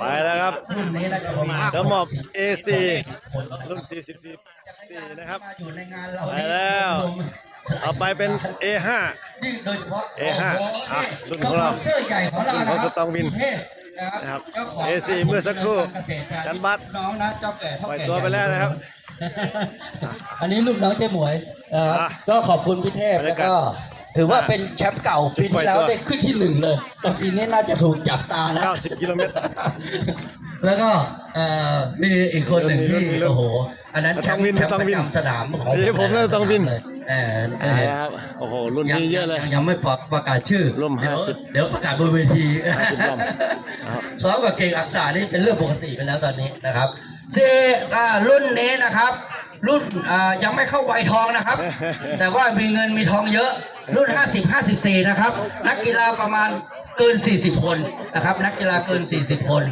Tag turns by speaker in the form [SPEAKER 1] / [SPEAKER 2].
[SPEAKER 1] ไปแล้วครับ
[SPEAKER 2] รุ่นนี้น่าจะประมาณ
[SPEAKER 1] เดอะมอบ
[SPEAKER 2] 40
[SPEAKER 1] AC
[SPEAKER 2] คน
[SPEAKER 1] รุ่น44นะครับ
[SPEAKER 2] มาอยู่ในงานเรา
[SPEAKER 1] ไปแล้วเอาไปเป็น A5
[SPEAKER 2] นี่โดยเฉพาะ
[SPEAKER 1] A5
[SPEAKER 2] โโห
[SPEAKER 1] อะรุ่นของเรา
[SPEAKER 2] สปนเซอร์ใหญ่ของเรานะ
[SPEAKER 1] รุ่นของ
[SPEAKER 2] ครั
[SPEAKER 1] สตองวิน
[SPEAKER 2] กรุเทพนะ
[SPEAKER 1] นะ
[SPEAKER 2] ค
[SPEAKER 1] ครั
[SPEAKER 2] รับบเจ้าของ
[SPEAKER 1] AC เมื่อสักครู่
[SPEAKER 2] เกษตรการ
[SPEAKER 1] กันบัตร
[SPEAKER 2] น้องนะเจ้าแก่เท่า
[SPEAKER 1] ปล่อย
[SPEAKER 2] แก่
[SPEAKER 1] ตัวไปแล้วนะครับ
[SPEAKER 2] อันนี้ลูกน้องเจ๊หมวยนะครับ
[SPEAKER 1] อะ
[SPEAKER 2] ก็ขอบคุณพี่เทพ
[SPEAKER 1] บรร
[SPEAKER 2] แล้
[SPEAKER 1] ยาวกาศ
[SPEAKER 2] ก็ ถือว่าเป็นแชมป์เก่าปี
[SPEAKER 1] ปล่อ
[SPEAKER 2] ที่
[SPEAKER 1] ย
[SPEAKER 2] แล้ว
[SPEAKER 1] ตัว
[SPEAKER 2] ได้ขึ้นที่หนึ่งเลยแต่ปีนี้น่าจะถูกจับตาแล้ว
[SPEAKER 1] 90กิโลเมตร
[SPEAKER 2] แล้วก็เอ่อมีอีกคนหนึ่งที่
[SPEAKER 1] รุ่นรุ่น
[SPEAKER 2] โอ้โห อันนั้นแชมป์
[SPEAKER 1] ต้องวิน
[SPEAKER 2] แชมป์
[SPEAKER 1] ต้อง
[SPEAKER 2] ประ
[SPEAKER 1] วิน
[SPEAKER 2] จำสนามของ
[SPEAKER 1] เดี๋ยวผมเริ่มต้องวิน
[SPEAKER 2] เลยเออเอ
[SPEAKER 1] ไป
[SPEAKER 2] อ
[SPEAKER 1] แล้วครับโอ้โห รุ่นนี้เยอะเลย
[SPEAKER 2] งยังไม่ประกาศชื่อ
[SPEAKER 1] ร่วม
[SPEAKER 2] เดี๋ยว
[SPEAKER 1] 50
[SPEAKER 2] เดี๋ยวประกาศบนเวที
[SPEAKER 1] 50ลำครับ
[SPEAKER 2] ซ้อมกับเก่งอักษานี่เป็นเรื่องปกติไปแล้วตอนนี้นะครับเซอ่ารุ่นนี้นะครับ รุ่นยังไม่เข้าวัยทองนะครับ แต่ว่ามีเงินมีทองเยอะ รุ่น 50 54 นะครับ นักกีฬาประมาณเกิน 40 คนนะครับ นักกีฬาเกิน 40 คน